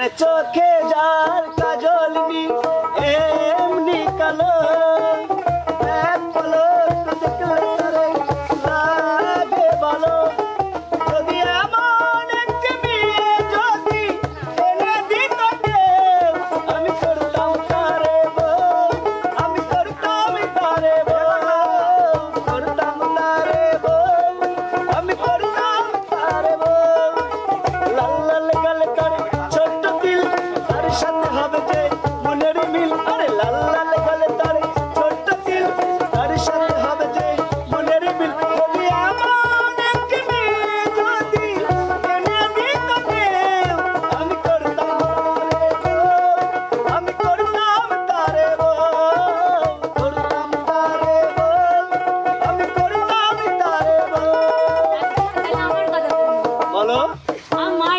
আর চোখে যার কাজল নি এমনি কালো అమ్మా.